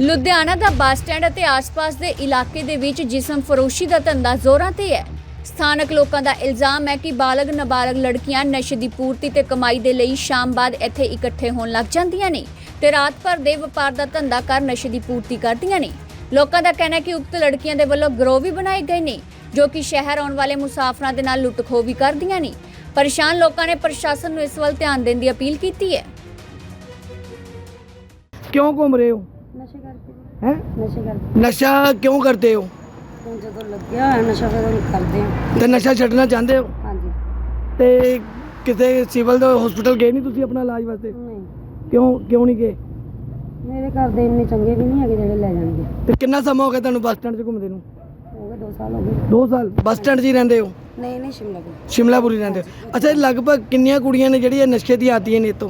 ਲੁਧਿਆਣਾ ਦਾ bus stand ਅਤੇ ਆਸ-ਪਾਸ ਦੇ ਇਲਾਕੇ ਦੇ ਵਿੱਚ ਜਿਸਮ ਫਰੋਸ਼ੀ ਦਾ ਧੰਦਾ ਜ਼ੋਰਾਂ ਤੇ ਹੈ। ਸਥਾਨਕ ਲੋਕਾਂ ਦਾ ਇਲਜ਼ਾਮ ਹੈ ਕਿ ਬਾਲਗ ਨਾਬਾਲਗ ਲੜਕੀਆਂ ਨਸ਼ੇ ਦੀ ਪੂਰਤੀ ਤੇ ਕਮਾਈ ਦੇ ਲਈ ਸ਼ਾਮ ਬਾਅਦ ਇੱਥੇ ਇਕੱਠੇ ਹੋਣ ਲੱਗ ਜਾਂਦੀਆਂ ਨੇ ਤੇ ਰਾਤ ਭਰ ਦੇ ਵਪਾਰ ਦਾ ਧੰਦਾ ਕਰ ਨਸ਼ੇ ਦੀ ਪੂਰਤੀ ਕਰਦੀਆਂ ਨੇ। ਲੋਕਾਂ ਦਾ ਕਹਿਣਾ ਹੈ ਕਿ ਉਕਤ ਲੜਕੀਆਂ ਦੇ ਵੱਲੋਂ ਗਰੋਹ ਵੀ ਬਣਾਏ ਗਏ ਨੇ, ਜੋ ਕਿ ਸ਼ਹਿਰ ਆਉਣ ਵਾਲੇ ਮੁਸਾਫਰਾਂ ਦੇ ਨਾਲ ਲੁੱਟ-ਖੋਹ ਵੀ ਕਰਦੀਆਂ ਨੇ। ਪਰੇਸ਼ਾਨ ਲੋਕਾਂ ਨੇ ਪ੍ਰਸ਼ਾਸਨ ਨੂੰ ਇਸ ਵੱਲ ਧਿਆਨ ਦੇਣ ਦੀ ਅਪੀਲ ਕੀਤੀ ਹੈ। ਕਿਉਂ ਘੁੰਮ ਰਹੇ ਹੋ? ਨਸ਼ੇ ਕਰਕੇ ਹੈ? ਨਸ਼ੇ ਕਰਕੇ। ਨਸ਼ਾ ਕਿਉਂ ਕਰਦੇ ਹੋ? ਹੁਣ ਜਦੋਂ ਲੱਗਿਆ ਹੋਇਆ ਨਸ਼ਾ ਫਿਰ ਉਹਨੂੰ ਕਰਦੇ ਆ ਤੇ ਨਸ਼ਾ ਛੱਡਣਾ ਚਾਹੁੰਦੇ ਹੋ? ਹਾਂਜੀ। ਤੇ ਕਿਸੇ ਸਿਵਲ ਦੇ ਹਸਪੀਟਲ ਗਏ ਨਹੀਂ ਤੁਸੀਂ ਆਪਣਾ ਇਲਾਜ ਵਾਸਤੇ? ਨਹੀਂ। ਕਿਉਂ ਕਿਉਂ ਨਹੀਂ ਗਏ? ਮੇਰੇ ਘਰ ਦੇ ਇੰਨੇ ਚੰਗੇ ਵੀ ਨਹੀਂ ਹੈਗੇ ਜਿਹੜੇ ਲੈ ਜਾਣਗੇ। ਤੇ ਕਿੰਨਾ ਸਮਾਂ ਹੋ ਗਿਆ ਤੁਹਾਨੂੰ ਬੱਸ ਸਟੈਂਡ 'ਚ ਘੁੰਮਦੇ ਨੂੰ? ਹੋ ਗਏ 2 ਸਾਲ ਹੋ ਗਏ। 2 ਸਾਲ? ਬੱਸ ਸਟੈਂਡ 'ਚ ਹੀ ਰਹਿੰਦੇ ਹੋ? ਨਹੀਂ ਨਹੀਂ ਸ਼ਿਮਲਾ ਕੋਲ। ਸ਼ਿਮਲਾਪੁਰੀ ਰਹਿੰਦੇ ਹੋ। ਅੱਛਾ ਲਗਭਗ ਕਿੰਨੀਆਂ ਕੁੜੀਆਂ ਨੇ ਜਿਹੜੀਆਂ ਨਸ਼ੇ ਦੀ ਆਦੀਆਂ ਨੇ ਹਾਂ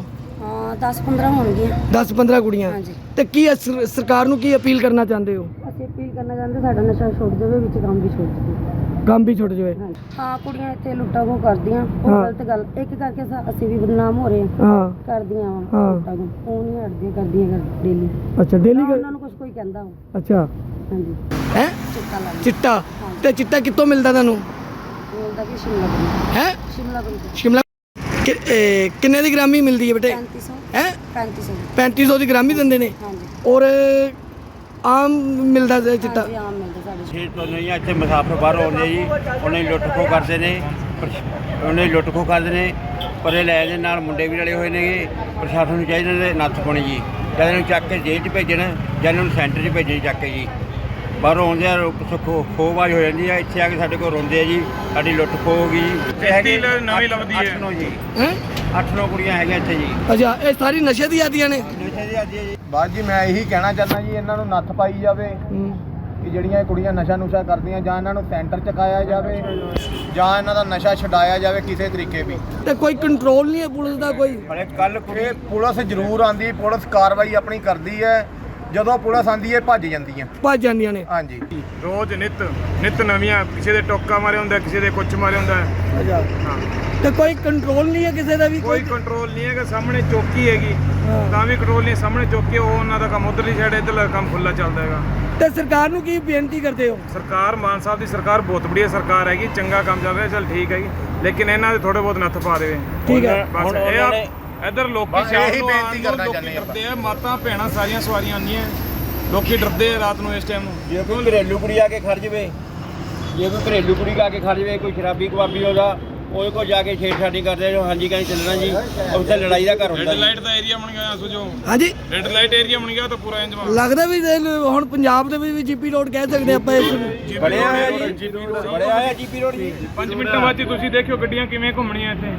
10 15 ਹੋਣਗੀਆਂ। 10 15 ਕੁੜੀਆਂ? ਹਾਂਜੀ। ਤੇ ਕੀ ਸਰਕਾਰ ਨੂੰ ਕੀ ਅਪੀਲ ਕਰਨਾ ਚਾਹੁੰਦੇ ਹੋ? ਅਸੀਂ ਅਪੀਲ ਕਰਨਾ ਚਾਹੁੰਦੇ ਸਾਡਾ ਨਸ਼ਾ ਛੁੱਟ ਜਾਵੇ ਵਿੱਚ ਕੰਮ ਵੀ ਛੁੱਟ ਜਾਵੇ। ਕੰਮ ਵੀ ਛੁੱਟ ਜਾਵੇ। ਹਾਂਜੀ। ਹਾਂ ਕੁੜੀਆਂ ਇੱਥੇ ਲੁੱਟਾ ਖੋ ਕਰਦੀਆਂ ਉਹ ਹਾਂ। ਗਲਤ ਗੱਲ। ਇੱਕ ਕਰਕੇ ਸਾ- ਅਸੀਂ ਵੀ ਬਦਨਾਮ ਹੋ ਰਹੇ ਹਾਂ। ਹਾਂ। ਕਰਦੀਆਂ ਵਾ ਹਾਂ। ਲੁੱਟਾਂ ਖੋ ਉਹ ਨਹੀਂ ਹਟਦੀਆਂ ਕਰਦੀਆਂ ਡੇਲੀ ਅੱਛਾ ਡੇਲੀ ਉਹਨਾਂ ਨੂੰ ਕੁਝ ਕੋਈ ਕਹਿੰਦਾ ਵਾ ਅੱਛਾ। ਹਾਂਜੀ। ਹੈ? ਚਿੱਟਾ ਚਿੱਟਾ? ਤੇ ਚਿੱਟਾ ਕਿੱਥੋਂ ਮਿਲਦਾ ਤੁਹਾਨੂੰ? ਬੋਲਦਾ ਕਿ ਸ਼ਿਮਲਾ ਕੋਲ ਹੈ? ਸ਼ਿਮਲਾ ਕੋਲ ਸ਼ਿਮਲਾ ਕਿ- ਇਹ ਕਿੰਨੇ ਦੀ ਗ੍ਰਾਮੀ ਮਿਲਦੀ ਹੈ ਬੇਟੇ? 3500 ਹੈ? 3500 3500 ਦੀ ਗ੍ਰਾਮੀ ਦਿੰਦੇ ਨੇ? ਹਾਂਜੀ। ਔਰ ਆਮ ਮਿਲਦਾ ਹੈ ਚਿੱਟਾ? ਹਾਂਜੀ ਆਮ ਮਿਲਦਾ ਸਾਡੇ ਛੇ ਤੋਂ ਨਹੀਂ ਆ, ਇੱਥੇ ਮੁਸਾਫਰ ਬਾਹਰ ਆਉਂਦੇ ਜੀ ਉਹਨੇ ਲੁੱਟ ਖੋ ਕਰਦੇ ਨੇ ਪ੍ਰਸ਼- ਉਹਨੇ ਲੁੱਟ ਖੋ ਕਰਦੇ ਨੇ ਪਰੇ ਲੈ ਦੇ ਨਾਲ ਮੁੰਡੇ ਵੀ ਰਲੇ ਹੋਏ ਨੇਗੇ ਪ੍ਰਸ਼ਾਸਨ ਨੂੰ ਚਾਹੀਦਾ ਨੇ ਨੱਥ ਪਾਉਣੀ ਜੀ। ਜਾਂ ਇਹਨੂੰ ਚੱਕ ਕੇ ਜੇਲ੍ਹ 'ਚ ਭੇਜਣ ਜਾਂ ਇਹਨਾਂ ਨੂੰ ਸੈਂਟਰ 'ਚ ਭੇਜਣ ਚੱਕ ਕੇ ਜੀ। ਬਾਹਰੋਂ ਆਉਂਦੇ ਆ ਖੋ ਖੋਵਾਜ ਹੋ ਜਾਂਦੀ ਆ ਇੱਥੇ ਆ ਕੇ ਸਾਡੇ ਕੋਲ ਰੋਂਦੇ ਆ ਜੀ ਸਾਡੀ ਲੁੱਟ ਖੋ ਹੋ ਗਈ। ਜੀ ਇੱਥੇ ਹੈਗੇ ਨਵੀਂ ਲੱਭਦੀ ਹੈ। 8 ਜੀ। ਹੈ? 8-9 ਕੁੜੀਆਂ ਹੈਗੀਆਂ ਇੱਥੇ ਜੀ। ਅੱਛਾ ਇਹ ਸਾਰੀ ਨਸ਼ੇ ਦੀ ਆਦੀਆਂ ਨੇ? ਨਸ਼ੇ ਦੀ ਆਦੀ ਹੈ ਜੀ। ਬਾਅਦ ਜੀ ਮੈਂ ਇਹੀ ਕਹਿਣਾ ਚਾਹੁੰਦਾ ਜੀ ਇਹਨਾਂ ਨੂੰ ਨੱਥ ਪਾਈ ਜਾਵੇ ਹੂੰ। ਕਿ ਜਿਹੜੀਆਂ ਇਹ ਕੁੜੀਆਂ ਨਸ਼ਾ ਨੁਸ਼ਾ ਕਰਦੀਆਂ ਜਾਂ ਇਹਨਾਂ ਨੂੰ ਸੈਂਟਰ ਚਕਾਇਆ ਜਾਵੇ ਜਾਂ ਇਹਨਾਂ ਦਾ ਨਸ਼ਾ ਛਡਾਇਆ ਜਾਵੇ ਕਿਸੇ ਤਰੀਕੇ ਵੀ। ਤੇ ਕੋਈ ਕੰਟਰੋਲ ਨਹੀਂ ਹੈ ਪੁਲਿਸ ਦਾ ਕੋਈ? ਹਲੇ ਕੱਲ ਕੁੜੀ ਇਹ ਪੁਲਿਸ ਜ਼ਰੂਰ ਆਂਦੀ ਪੁਲਿਸ ਕਾਰਵਾਈ ਆਪਣੀ ਕਰਦੀ ਹੈ। ਜਦੋਂ ਪੁਲਿਸ ਆਂਦੀ ਹੈ ਭੱਜ ਜਾਂਦੀਆਂ। ਭੱਜ ਜਾਂਦੀਆਂ ਨੇ। ਹਾਂਜੀ। ਰੋਜ਼ ਨਿਤ ਨਿਤ ਨਵੀਆਂ ਕਿਸੇ ਦੇ ਟੋਕਾ ਮਾਰੇ ਹੁੰਦਾ ਕਿਸੇ ਦੇ ਕੁੱਚ ਮਾਰੇ ਹੁੰਦਾ। ਅੱਛਾ। ਹਾਂ। ਤੇ ਕੋਈ ਕੰਟਰੋਲ ਨਹੀਂ ਹੈ ਕਿਸੇ ਦਾ ਵੀ ਕੋਈ ਕੰਟਰੋਲ ਨਹੀਂ ਹੈਗਾ ਸਾਹਮਣੇ ਚੌਕੀ ਹੈਗੀ। ਤਾਂ ਵੀ ਕੰਟਰੋਲ ਨਹੀਂ ਸਾਹਮਣੇ ਚੌਕੀ ਉਹ ਉਹਨਾਂ ਦਾ ਕੰਮ ਉਧਰਲੀ ਸਾਈਡ ਇੱਧਰਲਾ ਕੰਮ ਖੁੱਲਾ ਚੱਲਦਾ ਹੈਗਾ। ਤੇ ਸਰਕਾਰ ਨੂੰ ਕੀ ਬੇਨਤੀ ਕਰਦੇ ਹੋ? ਸਰਕਾਰ ਮਾਨ ਸਾਹਿਬ ਦੀ ਸਰਕਾਰ ਬਹੁਤ ਬੜੀਆ ਸਰਕਾਰ ਹੈਗੀ ਚੰਗਾ ਕੰਮ ਚੱਲ ਰਿਹਾ ਚਲ ਠੀਕ ਹੈਗੀ। ਲੇਕਿਨ ਇਹਨਾਂ ਦੇ ਥੋੜੇ ਬਹੁਤ ਨੱਥ ਪਾ ਦੇਵੇ। ਠੀਕ ਹੈ। ਬਸ ਹੁਣ ਇਹ ਇੱਧਰ ਲੋਕੀ ਬਸ ਸ਼ਾਮ ਇਹੀ ਨੂੰ ਬੇਨਤੀ ਆਉਣ ਨੂੰ ਕਰਨਾ ਲੋਕੀ ਚਾਹੁੰਦੇ ਆਪਾਂ। ਡਰਦੇ ਆ ਮਾਤਾ ਭੈਣਾਂ ਸਾਰੀਆਂ ਸਵਾਰੀਆਂ ਆਉਂਦੀਆਂ। ਲੋਕੀ ਡਰਦੇ ਆ ਰਾਤ ਨੂੰ ਇਸ ਟਾਈਮ ਨੂੰ। ਜੇ ਕੋਈ ਘਰੇਲੂ ਕੁੜੀ ਆ ਕੇ ਖੜ ਜਵੇ। ਜੇ ਕੋਈ ਘਰੇਲੂ ਕੁੜੀ ਆ ਕੇ ਖੜ ਜਵੇ ਕੋਈ ਸ਼ਰਾਬੀ ਕਬਾਬੀ ਉਹਦਾ ਉਹਦੇ ਕੋਲ ਜਾ ਕੇ ਛੇੜਛਾੜੀ ਕਰਦੇ ਜੋ ਹਾਂਜੀ ਕਹਿੰਦੇ ਚੱਲਣਾ ਜੀ ਉੱਥੇ ਲੜਾਈ ਦਾ ਘਰ ਹੁੰਦਾ ਰੈੱਡ ਜੀ। ਲਾਈਟ ਦਾ ਏਰੀਆ ਬਣ ਗਿਆ ਸੋਜੋ ਹਾਂਜੀ। ਰੈੱਡ ਲਾਈਟ ਏਰੀਆ ਬਣ ਗਿਆ ਤਾਂ ਪੂਰਾ ਇੰਜ ਲੱਗਦਾ ਵੀ ਹੁਣ ਪੰਜਾਬ ਦੇ ਵਿੱਚ ਵੀ ਜੀਪੀ ਰੋਡ ਕਹਿ ਸਕਦੇ ਆਪਾਂ ਇਸ ਨੂੰ। ਬੜਿਆ ਹੋਇਆ ਜੀ। ਬੜਿਆ ਹੋਇਆ ਜੀਪੀ ਰੋਡ ਜੀ। 5 ਮਿੰਟਾਂ ਬਾਅਦ ਤੁਸੀਂ ਦੇਖਿਓ ਗੱਡੀਆਂ ਕਿਵੇਂ ਘੁੰਮਣੀਆਂ ਇੱਥੇ।